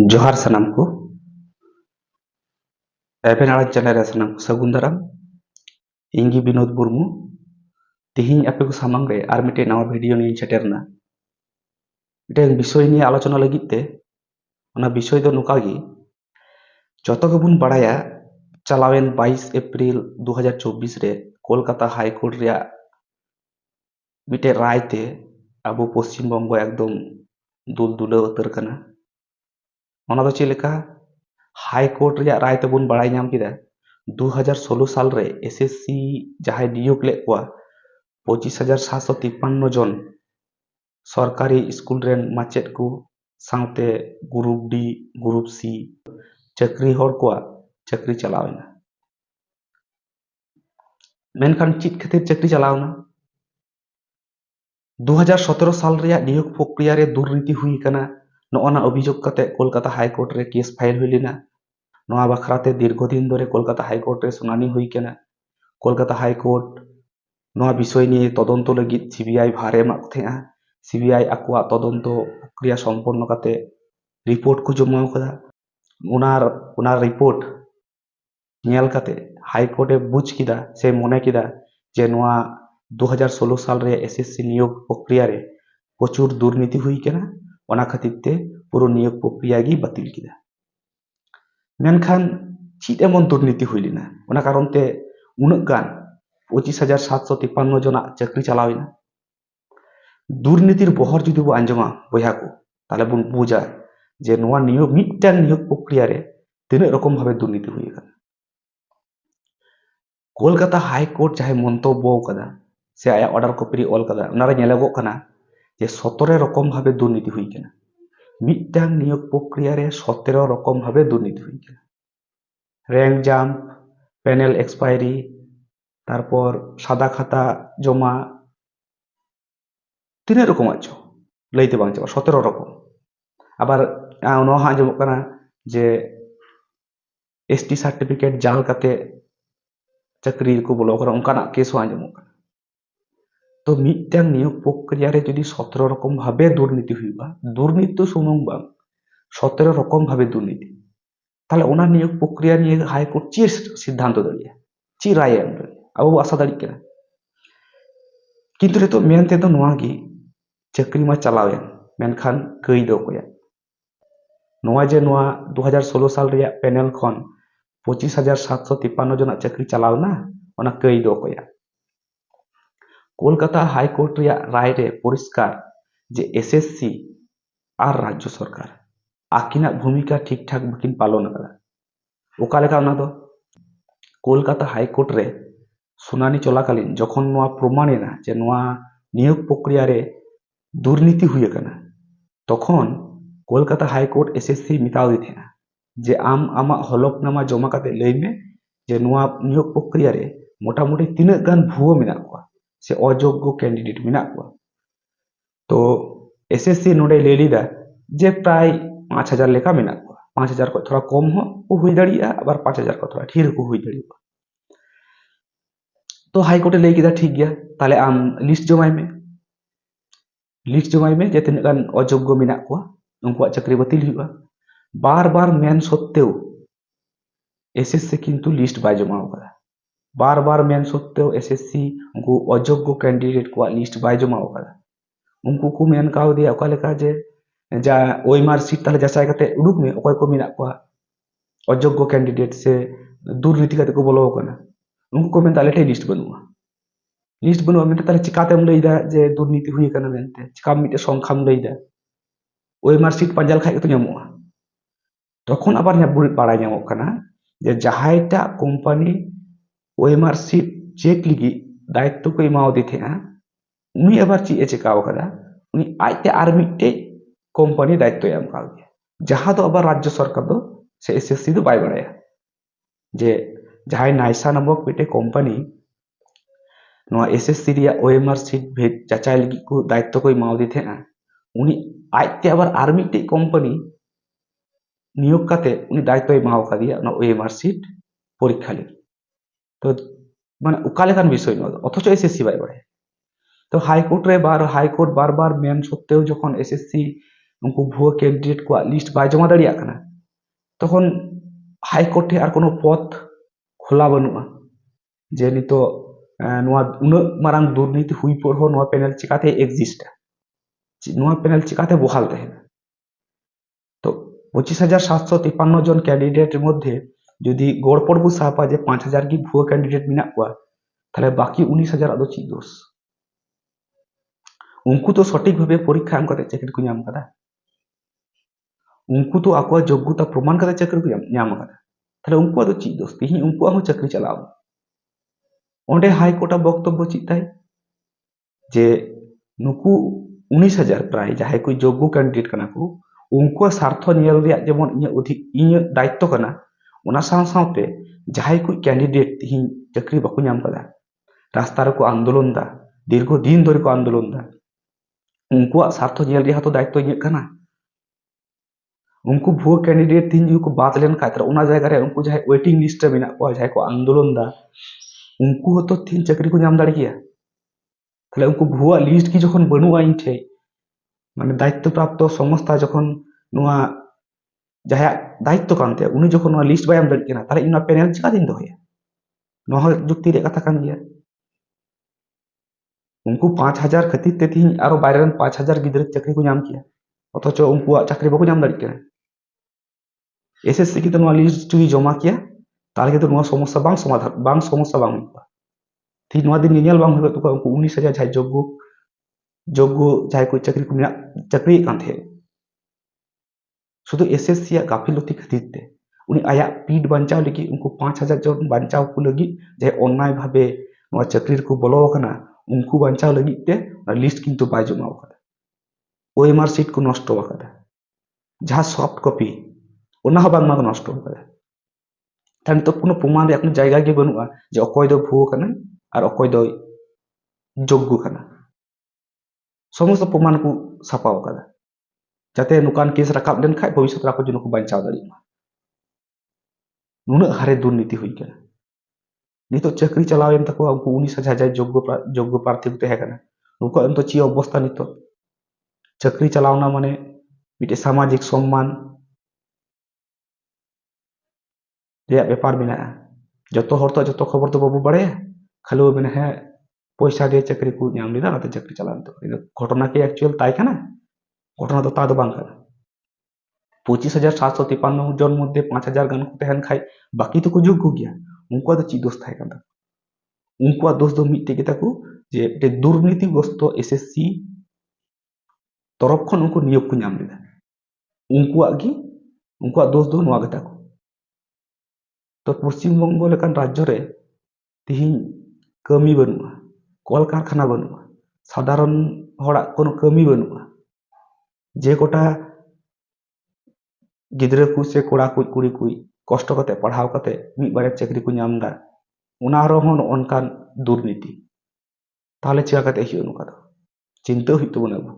जोहार सनाम को एबेन आड़ चैनल सनाम को सगुन दाराम इंगी विनोद मुर्मू तेहन आपे को सामांग रे और मिटे नवा भिडियो नहीं सेटेरना मिटे विषय नहीं आलोचना लगते विषय तो नौका जो गेबन बाड़ाया चलावेन 22 एप्रिल 2024 रे कोलकाता हाई कोर्ट मिटे रायते अब पश्चिम बंग एकदम दुल दुलना चलका हाईकोर्ट रायते बन बड़ा नाम के दूहजार षोलो साल एस एस सी जहाँ नियोग ले पचिस हज़ार सात सातश तिप्पन्न जन सरकारी स्कूल माचेद को साथ ग्रुप डी ग्रुप सी चाकरी चाकरी चलावना चाकरी चलावना ᱫᱩᱦᱟᱡᱟᱨ ᱥᱚᱛᱮᱨᱚ ᱥᱟᱞ ᱨᱮᱭᱟᱜ ᱱᱤᱭᱳᱜᱽ ᱯᱨᱚᱠᱨᱤᱭᱟ ᱨᱮ ᱫᱩᱨᱱᱤᱛᱤ ᱦᱩᱭ ᱟᱠᱟᱱᱟ ᱱᱚᱜᱼᱚᱱᱟ ᱚᱵᱷᱤᱡᱳᱜᱽ ᱠᱟᱛᱮ ᱠᱳᱞᱠᱟᱛᱟ ᱦᱟᱭᱠᱳᱨᱴ ᱨᱮ ᱠᱮᱥ ᱯᱷᱟᱭᱤᱞ ᱦᱩᱭ ᱞᱮᱱᱟ ᱱᱚᱣᱟ ᱵᱟᱠᱷᱨᱟᱛᱮ ᱫᱤᱨᱜᱷᱚᱫᱤᱱ ধরে কলকাতা হাইকোর্টে শুনানি হয়ে কেনা কলকাতা হাইকোর্ট নয়া বিষয় নিয়ে তদন্ত লাগি সিবিআই ভারে এমা কথা সিবিআই আকুয়া তদন্ত প্রক্রিয়া সম্পন্ন কাতে রিপোর্ট কু জমা করা ওনার ওনার রিপোর্ট নেল কাতে হাইকোর্টে বুঝ কিদা সে মনে কিদা যে নয়া દો હજાર સોળ સાલ રે એસએસસી નિયોગ પ્રક્રિયા રે પ્રચુર દુર્નીતિ હુઈ કેના ᱚᱱᱟ ᱠᱷᱟᱹᱛᱤᱨ ᱛᱮ ᱯᱩᱨᱟᱹ ᱱᱤᱭᱳᱜᱽ ᱯᱨᱚᱠᱨᱤᱭᱟ ᱜᱮ ᱵᱟᱹᱛᱤᱞ ᱠᱮᱫᱟ ᱢᱮᱱᱠᱷᱟᱱ ᱪᱮᱫ ᱮᱢᱚᱱ ᱫᱩᱨᱱᱤᱛᱤ ᱦᱩᱭ ᱞᱮᱱᱟ ᱚᱱᱟ ᱠᱟᱨᱚᱱ ᱛᱮ ᱩᱱᱟᱹᱜ ᱜᱟᱱ ᱯᱚᱸᱪᱤᱥ ᱦᱟᱡᱟᱨ ᱥᱟᱛᱥᱚ ᱛᱤᱯᱟᱱᱱᱚ ᱡᱚᱱᱟᱜ ᱪᱟᱹᱠᱨᱤ ᱪᱟᱞᱟᱣᱮᱱᱟ ᱫᱩᱨᱱᱤᱛᱤᱨ ᱵᱚᱦᱚᱨ ᱡᱩᱫᱤ ᱵᱚ ᱟᱸᱡᱚᱢᱟ ᱵᱚᱭᱦᱟ ᱠᱚ ᱛᱟᱦᱞᱮ ᱵᱚᱱ ᱵᱩᱡᱟ ᱡᱮ ᱱᱚᱣᱟ ᱱᱤᱭᱳᱜᱽ ᱢᱤᱫᱴᱟᱝ ᱱᱤᱭᱳᱜᱽ ᱯᱨᱚᱠᱨᱤᱭᱟ ᱨᱮ ᱛᱤᱱᱟᱹᱜ ᱨᱚᱠᱚᱢ ᱵᱷᱟᱵᱮ ᱫᱩᱨᱱᱤᱛᱤ ᱦᱩᱭ ᱟᱠᱟᱱᱟ ᱠᱳᱞᱠᱟᱛᱟ ᱦᱟᱭᱠᱳᱨᱴ ᱡᱟᱦᱟᱸᱭ ᱢᱚᱱᱛᱚᱵᱵᱚ ᱟᱠᱟᱫᱟ ᱥᱮ ᱟᱭᱟᱜ ᱚᱰᱟᱨ ᱠᱚᱯᱤ ᱚᱞ ᱠᱟᱫᱟ ᱚᱱᱟᱨᱮ ᱧᱮᱞᱚᱜᱚᱜ ᱠᱟᱱᱟ ᱡᱮ ᱥᱚᱛᱨᱚ ᱨᱚᱠᱚᱢ ᱵᱷᱟᱵᱮ ᱫᱩᱨᱱᱤᱛᱤ ᱦᱩᱭ ᱠᱟᱱᱟ ᱢᱤᱫᱴᱟᱝ ᱱᱤᱭᱳᱜ ᱯᱨᱚᱠᱨᱤয়া ᱨᱮ ᱥᱚᱛᱨᱚ ᱨᱚᱠᱚম ᱵᱷᱟᱵᱮ ᱫᱩᱨᱱᱤᱛᱤ ᱦᱩᱭ ᱠᱟᱱᱟ র্যাঙ্ক জাম্প প্যানেল এক্সপায়ারি তারপর সাদা খাতা জমা তিনের রকম আছো লইতে বাং চাবা সতেরো রকম আবার নয় আজম কানা যে এসটি সার্টিফিকেট জাল কাতে চাকরি কো বলো করা অনকানা কেস হো আজম কানা তো ᱢᱤᱫᱴᱟᱝ নিয়োগ প্রক্রিয়ারে যদি সতেরো ᱥᱚᱛᱮᱨᱚ ᱨᱚᱠᱚᱢ ᱵᱷᱟᱵᱮ ᱫᱩᱨᱱᱤᱛᱤ দুর্নীতি ᱫᱩᱨᱱᱤᱛᱤ ᱫᱚ ᱥᱩᱢᱩᱝ সতেরো রকম ভাবে দুর্নীতি। তাহলে ওনার নিয়োগ প্রক্রিয়া নিয়ে হাইকোর্ট চির সিদ্ধান্ত দাঁড়িয়ে চি রায় এম আবু আশা দাঁড়িয়ে কেনা কিন্তু নিত মেন তেদো নোয়াগি চাকরি মা চালাওয়েন মেনখান কই দো কয়া নয় যে হাজার ষোলো সাল রিয়া প্যানেল খন তিপ্পান্ন জন চাকরি চালাও না, ওনা কই দো কয়া কলকাতা হাইকোর্ট রায়ে পরিষ্কার যে এসএসসি আর রাজ্য সরকার, আকিনা ভূমিকা ঠিকঠাক વકીલ પાલન કરે তো কলকাতা হাইকোর্ট রে শুনানি চলাকালীন যখন જખન નવા না যে નવા নিয়োগ પ્રક્રિয়ারে দুর্নীতি হয়ে কেনা তখন কলকাতা হাইকোর্ট এসএসসি মিটাও দিতে না। যে আম আমা হলফনামা জমা কাতে লইমে যে নয়া নিয়োগ প্রক্রিয়ারে মোটামুটি তিনক গান ভুয়ো মেনা কোয়া। से अजोग्य कैंडिडेट मेना को तो एस एस सी ने लेदा जे प्राय पाँच हज़ार लेखा मेना को पाँच हज़ार को थोड़ा कम हो दबार पाँच हज़ार को थोड़ा ठीक हो तो हाईकोर्टे लैके ठीक गया ताले आम लिस्ट जमाय में। लिस्ट जमाय में जैसे अजोग्य मेना को उनको चाकरी बताल बार बार मैन सत्वे एस एस सी किन्तु लिस्ट बै जमा ᱵᱟᱨ ᱵᱟᱨ ᱢᱮᱱ ᱥᱚᱛᱛᱮᱣ ᱮᱥᱮᱥᱥᱤ ᱩᱱᱠᱩ ᱚᱡᱳᱜᱽᱜᱚ ᱠᱮᱱᱰᱤᱰᱮᱴ ᱠᱚᱣᱟᱜ ᱞᱤᱥᱴ ᱵᱟᱭ ᱡᱚᱢᱟ ᱟᱠᱟᱫᱟ ᱩᱱᱠᱩ ᱠᱚ ᱢᱮᱱ ᱠᱟᱣᱫᱮᱭᱟ ᱚᱠᱟ ᱞᱮᱠᱟ ᱡᱮ ᱡᱟ ᱳᱭ ᱢᱟᱨᱠᱥᱤᱴ ᱛᱟᱦᱞᱮ ᱡᱟᱪᱟᱭ ᱠᱟᱛᱮ ᱩᱰᱩᱠ ᱢᱮ ᱚᱠᱚᱭ ᱠᱚ ᱢᱮᱱᱟᱜ ᱠᱚᱣᱟ অযোগ্য ক্যান্ডিডেট সে দুর্নীতি কাতে বলো কেন উনকু কো মেন তালে লিস্ট বনুয়া লিস্ট বনুয়া মেন তালে চিকাতে লই দা যে দুর্নীতি হুই কেন মেনতে চিকাম মিটে সংখ্যাম লই দা ওই মার্কশিট পাঞ্জাল খাই তো নামুয়া তখন আবার না বুড়ি পাড়া নামক কানা যে জাহাইটা কোম্পানি ఓఎంఆర్సీ ᱪᱮᱠ ᱫᱟᱭᱤᱛᱛᱚ ᱠᱚ ᱮᱢᱟᱣᱫᱮ ᱛᱟᱦᱮᱸᱜᱼᱟ ᱩᱱᱤ ᱟᱵᱟᱨ ᱪᱮᱫ ᱮ ᱪᱮᱠᱟᱣ ᱠᱟᱫᱟ ᱩᱱᱤ ᱟᱡᱛᱮ ᱟᱨ ᱢᱤᱫᱴᱮᱡ ᱠᱳᱢᱯᱟᱱᱤ ᱫᱟᱭᱤᱛᱛᱚᱭ ᱮᱢ ᱠᱟᱣᱫᱮᱭᱟ ᱡᱟᱦᱟᱸ ᱫᱚ ᱟᱵᱟᱨ ᱨᱟᱡᱽᱡᱚ ᱥᱚᱨᱠᱟᱨ ᱫᱚ ᱥᱮ এসএসসি ᱫᱚ ᱵᱟᱭ ᱵᱟᱲᱟᱭᱟ ᱡᱮ ᱡᱟᱦᱟᱸᱭ ᱱᱟᱭᱥᱟ ᱱᱟᱢᱚᱠ ᱢᱤᱫᱴᱮᱡ ᱠᱳᱢᱯᱟᱱᱤ ᱱᱚᱣᱟ ᱮসএসসি ᱨᱮᱭᱟᱜ ᱳএᱢআর ᱥᱤᱴ ᱵᱷᱮᱫ ᱡᱟᱪᱟᱭ ᱞᱟᱹᱜᱤᱫ ᱠᱚ ᱫᱟᱭᱤᱛᱛᱚ ᱠᱚ ᱮᱢᱟᱣᱫᱮ ᱛᱟᱦᱮᱸᱜᱼᱟ ᱩᱱᱤ ᱟᱡᱛᱮ ᱟᱵᱟᱨ ᱟᱨ ᱢᱤᱫᱴᱮᱡ ᱠᱳᱢᱯᱟᱱᱤ ᱱᱤᱭᱳᱜ ᱠᱟᱛᱮ ᱩᱱᱤ ᱫᱟᱭᱤᱛᱛᱚᱭ ᱮᱢᱟᱣ ᱠᱟᱫᱮᱭᱟ ᱚᱱᱟ ওএমআর সিট ᱯᱚᱨᱤᱠᱠᱷᱟ ᱞᱟᱹᱜᱤᱫ তো মানে উকালেকান বিষয় নয় অথচ এসএসসি বাইরে তো হাইকোর্টে বার, হাইকোর্ট বারবার মেন সত্ত্বেও যখন এসএসসি উনকু ভুয়ো ক্যান্ডিডেট কো লিস্ট বাই জমা দাঁড়িয়ে কানা তখন হাইকোর্টে আর কোনো পথ খোলা বানুয়া যে নিত নোয়া মারাং দুর্নীতি হুই পর নয় প্যানেল চিকাতে এক্সিস্ট নয় প্যানেল চিকাতে বহাল তাহলে তো পঁচিশ হাজার সাতশো তিপ্পান্ন জন ক্যান্ডিডেটের মধ্যে ᱡᱩᱫᱤ ᱜᱚᱲᱯᱚᱲ ᱵᱚ ᱥᱟᱵᱟ ᱡᱮ ᱯᱟᱸᱪ ᱦᱟᱡᱟᱨ ᱜᱮ ᱵᱷᱩᱣᱟᱹ ᱠᱮᱱᱰᱤᱰᱮᱴ ᱢᱮᱱᱟᱜ ᱠᱚᱣᱟ ᱛᱟᱦᱞᱮ ᱵᱟᱠᱤ ᱩᱱᱤᱥ ᱦᱟᱡᱟᱨ ᱟᱫᱚ ᱪᱮᱫ ᱫᱳষ ᱩᱱᱠᱩ ᱛᱚ ᱥᱚᱴᱷᱤᱠ ᱵᱷᱟবে ᱯᱚᱨᱤᱠᱷᱟ ᱮᱢ ᱠᱟᱛᱮ ᱪᱟᱹᱠᱨᱤ ᱠᱚ ᱧᱟᱢ ᱠᱟᱫᱟ ᱩᱱᱠᱩ ᱛᱚ ᱟᱠᱚᱣᱟᱜ ᱡᱳগ্যতা ᱯᱨᱚᱢᱟণ ᱠᱟᱛᱮ ᱪᱟᱹᱠᱨᱤ ᱠᱚ ᱧᱟᱢ ᱠᱟᱫᱟ ᱛᱟᱦᱞᱮ ᱩᱱᱠᱩᱣᱟᱜ ᱫᱚ ᱪᱮᱫ ᱫᱳষ ᱛᱮᱦᱮᱧ ᱩᱱᱠᱩᱣᱟᱜ ᱦᱚᱸ ᱪᱟᱹᱠᱨᱤ ᱪᱟᱞᱟᱣ ᱚᱸᱰᱮ ᱦᱟᱭᱠᱳᱴᱟ ᱵᱚᱠᱛᱚᱵᱵᱚ ᱪᱮᱫ ᱛᱟᱭ ᱡᱮ ᱱᱩᱠᱩ উনিশ হাজার প্রায় যাহাই যোগ্য ক্যান্ডিডেট কানা কো উনকুয়া স্বার্থ নিয়েল রিয়া যেমন ইয়া অধিক ইয়া দায়িত্ব কানা कैंडिडेट ᱥᱟᱶ चाकरी ᱡᱟᱦᱟᱸᱭ ᱠᱚ को आंदोलन दा दीर्घ दिन धरे को आंदोलन दा उनको स्वार्थ जेल तो दायित्व उनको भुआ कैंडिडेट तीन जो बात लेन जगह उनको जहाँ वेटिंग लिस्ट में जहाँ को आंदोलन दा उनको तो तीन चाकरी को नाम दाड़े उनको भुआ लिस्ट की जो बनूआ इन ठे मैं दायित्व प्राप्त संस्था जो जहाँ दायित्व ᱠᱟᱱ ᱛᱟᱭᱟ ᱩᱱᱤ ᱡᱚᱠᱷᱚᱱ ᱱᱚᱣᱟ ᱞᱤᱥᱴ ᱵᱟᱭ ᱮᱢ ᱫᱟᱲᱮᱭᱟᱜ ᱠᱟᱱᱟ ᱛᱟᱦᱞᱮ ᱤᱧ ᱱᱚᱣᱟ ᱯᱮᱱᱮᱞ ᱪᱤᱠᱟᱹᱛᱤᱧ ᱫᱚᱦᱚᱭᱟ ᱱᱚᱣᱟ ᱦᱚᱸ ᱡᱩᱠᱛᱤ उनको पाँच हज़ार खातिर ते थी आरो बारे पाँच हज़ार गिद्रे चक्री को नाम किया अथच उनको नाम एस एस सी की तो लिस्ट जो जमा किया ताले तो समस्या बांग समाधान बांग समस्या बांग हुआ ठीक दिन नियल बांग हुआ तो उनको उन्नीस हज़ार कोई चाकरी को कान थे शुद्ध एस एस सी गाफिलती खातिर ते आया पीठ बचाव लगी उनको पाँच हजार जन बचाव को लगी जे अन्याय भावे चाकर को बलोकना उनको बचाव लगी ते लिस्ट क्यों बै जमा ओ एम आर सीट को नष्ट जहाँ सफ्ट कपि बांगा नष्ट तो कोनो प्रमाण अपने जगह के बनूगा जे अकय दो भू और अकय दो योग्य समस्त प्रमाण को सापाव जाते नुकान केस रखा लेन खा भविष्य रखो जो बचाव दिमा नुना हारे दुर्नीति हुई कर नित चाकरी चलाव उन्नीस हज़ार जै योग्य प्रार्थी को नुक तो ची अवस्था नित चाकरी चलावना मान मिटे सामाजिक सम्मान बेपार मे जो हर तो जो तो खबर तो बाबू बड़े खाली पैसा दिए चाकरी को चाकरी चलाव घटना के एक्चुअल तयना ঘটনা তো তাদো বাংকার पच्चीस हजार सात सौ तिरपन जन मध्य पांच हजार गन को तहन खाए बाकी तो जो को गया उनको तो ची दोस्त है कहता उनको दोष दो मिट्टी के तक जे एटे दुर्नीतिग्रस्त एसएससी तरफ खन उनको नियोग को नाम लेदा उनको आगे उनको दोष दो नुआ गता को तो पश्चिम बंग लेकान राज्य रे तिहिन कमी बनुआ कलकारखाना बनुआ साधारण हड़ा कोनो कमी बनुआ ᱡᱮ ᱜᱚᱴᱟ ᱜᱤᱫᱽᱨᱟᱹ ᱠᱚ ᱥᱮ ᱠᱚᱲᱟ ᱠᱚ ᱠᱩᱲᱤ ᱠᱚ ᱠᱚᱥᱴᱚ ᱠᱟᱛᱮ ᱯᱟᱲᱦᱟᱣ ᱠᱟᱛᱮ ᱢᱤᱫ ᱵᱟᱨᱭᱟ ᱪᱟᱹᱠᱨᱤ ᱠᱚ ᱧᱟᱢ ᱮᱫᱟ ᱚᱱᱟ ᱨᱮᱦᱚᱸ ᱱᱚᱝᱠᱟᱱ ᱫᱩᱨᱱᱤᱛᱤ ᱛᱟᱦᱚᱞᱮ ᱪᱮᱠᱟ ᱠᱟᱛᱮ ᱦᱩᱭᱩᱜᱼᱟ ᱱᱚᱝᱠᱟ ᱫᱚ ᱪᱤᱱᱛᱟᱹ ᱦᱩᱭᱩᱜ ᱛᱟᱵᱚᱱᱟ ᱟᱵᱚ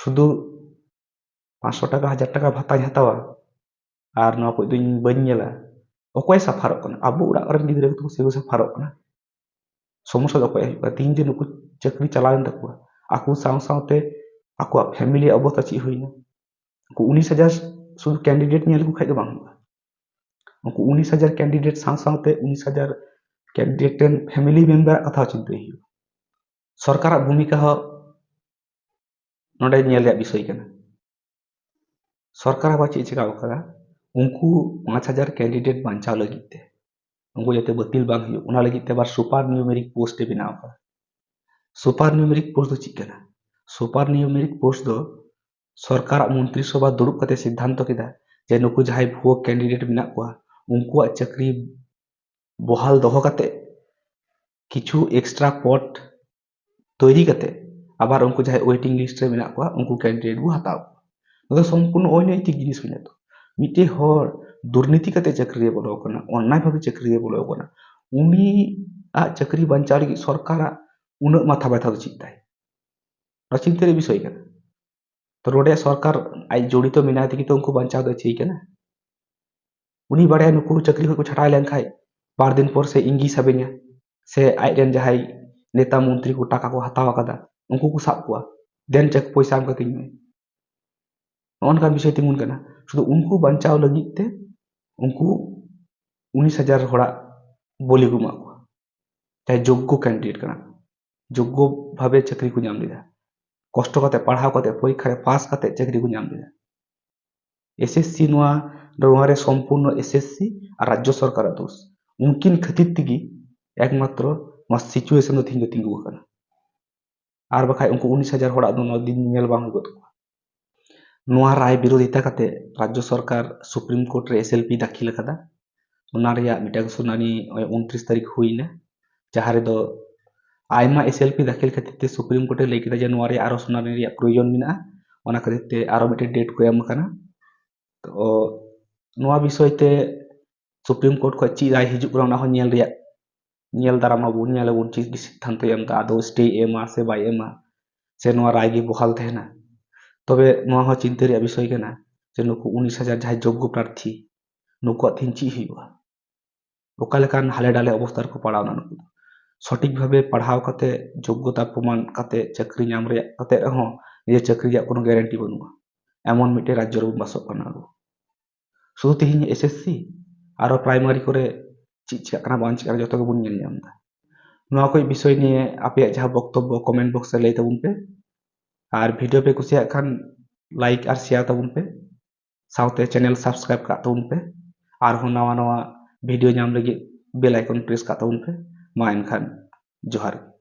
শুধু পাঁচশো টাকা হাজার টাকা ভাতাᱧ ᱦᱟᱛᱟᱣᱟ ᱟᱨ ᱱᱚᱣᱟ ᱠᱚ ᱫᱚᱧ ᱵᱟᱹᱧ ᱧᱮᱞᱟ ᱚᱠᱚᱭ ᱥᱟᱯᱷᱟᱨᱚᱜ ᱠᱟᱱᱟ ᱟᱵᱚ ᱚᱲᱟᱜ ᱨᱮᱱ ᱜᱤᱫᱽᱨᱟᱹ ᱠᱚ ᱥᱮᱠᱚ ᱥᱟᱯᱷᱟᱨᱚᱜ ᱠᱟᱱᱟ ᱥᱚᱢᱚᱥᱥᱟ ᱫᱚ ᱚᱠᱚᱭᱟᱜ ᱦᱩᱭᱩᱜ ᱠᱟᱱᱟ ᱛᱤᱦᱤᱧ ᱡᱮ ᱱᱩᱠᱩ ᱪᱟᱹᱠᱨᱤ ᱪᱟᱞᱟᱣᱮᱱ ᱛᱟᱠᱚᱣᱟ ᱟᱠᱚ ᱥᱟᱶ ᱥᱟᱶᱛᱮ आपको फैमिली अवस्था चीज़ हुई ना आपको उन्नीस हज़ार शुद्ध कैंडिडेट नहीं लेकिन खाई उन्नीस हज़ार कैंडिडेट साथ साथ उन्नीस हज़ार कैंडिडेट टेन मेंबर अथवा चिंता सरकार भूमिका हो विषय करना सरकार चे चेक उनको पाँच हज़ार कैंडिडेट बचाव लगे उनको जो बिल बांग सुपार न्यूमेरिक पोस्ट बनाव सुपार न्यूमेरिक पोस्ट चिकना सुपार निमेरिक पोस्ट दो। सरकार मंत्री सभा दुर्ब कर सिद्धांत जे नुक जहाँ भुआ कैंडिडेट मे उनको चाकरी बहाल दोहते कि एक्सट्रा पट तैरी आबार उनको जहाँ वेटिंग लिस्ट में उनको कैंडिडेट को हत्या मतलब तो। सम्पूर्ण अनैतिक जिस मिट्टे दुर्नीति चाकरी बोलोना अन्या भावे चाकरी बोलोना उन चाकरी बचा सरकार उन्ना माथा बैठा तो चित्ताई चिंतर विषय तो रोडे सरकार आज जड़ित मेना तो उनको बचाव दीना उन्हीं बड़े नुक चाकरी को छाटा लेन बार दिन पर से इंगी सबे से आजन जहाँ नेता मंत्री को टाका को हत्या उनको को सबको दें चेक पैसा में नौन विषय तीन करना शुद्ध उनको बचाव लगते उनको उन्नीस हज़ार हड़ा बलिगुमा चाहे योग्य कैंडिडेट करना योग्य भावे चाकरी को नाम लेना ᱠᱚᱥᱴᱚ ᱠᱟᱛᱮ ᱯᱟᱲᱦᱟᱣ ᱠᱟᱛᱮ ᱯᱚᱨᱤᱠᱠᱷᱟ ᱨᱮ ᱯᱟᱥ ᱠᱟᱛᱮ ᱪᱟᱹᱠᱨᱤ ᱠᱚ ᱧᱟᱢ ᱞᱮᱫᱟ এসএসসি নোয়া নোয়ারে সম্পূর্ণ এসএসসি আর রাজ্য সরকারের দোষ উনকিন খাতির থেকে একমাত্র ᱱᱚᱣᱟ সিচুয়েশন ᱫᱚ ᱛᱤᱧ ᱛᱤᱸᱜᱩ ᱟᱠᱟᱱᱟ আর বাখাই উনকু উনিশ হাজার হড়াদ ᱫᱚ ᱱᱚᱣᱟ ᱫᱤᱱ ᱧᱮᱞ ᱵᱟᱝ ᱦᱩᱭ ᱜᱚᱫᱚᱜᱼᱟ ᱱᱚᱣᱟ ᱨᱟᱭ ᱵᱤᱨᱳধিতা ᱠᱟᱛᱮ রাজ্য সরকার সুপ্রিম কোর্ট রে এসএলপি দাখিল আকাদা ᱚᱱᱟ ᱨᱮᱭᱟᱜ ᱢᱤᱫᱴᱟᱝ ᱥᱩᱱᱟᱱᱤ ᱩᱱᱛᱨᱤᱥ ᱛᱟᱹᱨᱤᱠᱷ ᱦᱩᱭᱱᱟ ᱡᱟᱦᱟᱸ ᱨᱮᱫᱚ आमा एस एल पी दाखिल खातिर सुप्रीम कोर्टे लैके जो और सुनानी प्रयोजन मे खातिर और मिट्टी डेट को विषय से सुप्रीम कोर्ट खो चीज़ हजूल दारामाबू चीज़ सिद्धांत स्टे एम से बमा से राय बहाल तेना तब चिंता विषय करना जे नुक उन हज़ार जहाँ योग्य प्रार्थी नुक चीज़ हाला डाले अवस्था को पड़ा ᱥᱚᱴᱷᱤᱠᱵᱷᱟᱵᱮ ᱯᱟᱲᱦᱟᱣ ᱠᱟᱛᱮ ᱡᱳᱜᱽᱜᱚᱛᱟ ᱯᱨᱚᱢᱟᱱ ᱠᱟᱛᱮ ᱪᱟᱹᱠᱨᱤ ᱧᱟᱢ ᱨᱮᱭᱟᱜ ᱠᱟᱛᱮ ᱨᱮᱦᱚᱸ ᱱᱤᱡᱮ ᱪᱟᱹᱠᱨᱤ ᱨᱮᱭᱟᱜ ᱠᱳᱱᱳ ᱜᱮᱨᱮᱱᱴᱤ ᱵᱟᱹᱱᱩᱜᱼᱟ ᱮᱢᱚᱱ ᱢᱤᱫᱴᱮᱱ ᱨᱟᱡᱽᱡᱚ ᱨᱮᱵᱚᱱ ᱵᱟᱥᱚᱜ ᱠᱟᱱᱟ ᱟᱵᱚ ᱥᱩᱫᱩ ᱛᱮᱦᱮᱧ এসএসসি ᱟᱨᱚ ᱯᱨᱟᱭᱢᱟᱨᱤ ᱠᱚᱨᱮ ᱪᱮᱫ ᱪᱮᱠᱟᱜ ᱠᱟᱱᱟ ᱵᱟᱝ ᱪᱮᱠᱟᱜ ᱡᱚᱛᱚ ᱜᱮᱵᱚᱱ ᱧᱮᱞ ᱧᱟᱢᱫᱟ ᱱᱚᱣᱟ ᱠᱚ ᱵᱤᱥᱚᱭ ᱱᱤᱭᱮ ᱟᱯᱮᱭᱟᱜ ᱡᱟᱦᱟᱸ ᱵᱚᱠᱛᱚব্য ᱠᱚᱢᱮᱱᱴ ᱵᱚᱠᱥ ᱨᱮ ᱞᱟᱹᱭ ᱛᱟᱵᱚᱱ ᱯᱮ ᱟᱨ ᱵᱷᱤᱰᱤᱭᱳ ᱯᱮ ᱠᱩᱥᱤᱭᱟᱜ ᱠᱷᱟᱱ ᱞᱟᱭᱤᱠ ᱟᱨ ᱥᱮᱭᱟᱨ ᱛᱟᱵᱚᱱ ᱯᱮ ᱥᱟᱶᱛᱮ ᱪᱮᱱᱮᱞ সাবস্ক্রাইব ᱠᱟᱜ ᱛᱟᱵᱚᱱ ᱯᱮ ᱟᱨᱦᱚᱸ ᱱᱟᱣᱟ ᱱᱟᱣᱟ ᱵᱷᱤᱰᱤᱭᱳ ᱧᱟᱢ ᱞᱟᱹᱜᱤᱫ ᱵᱮᱞ আইকন ᱯᱨᱮᱥ ᱠᱟᱜ ᱛᱟᱵᱚᱱ ᱯᱮ मायन खान जोहार।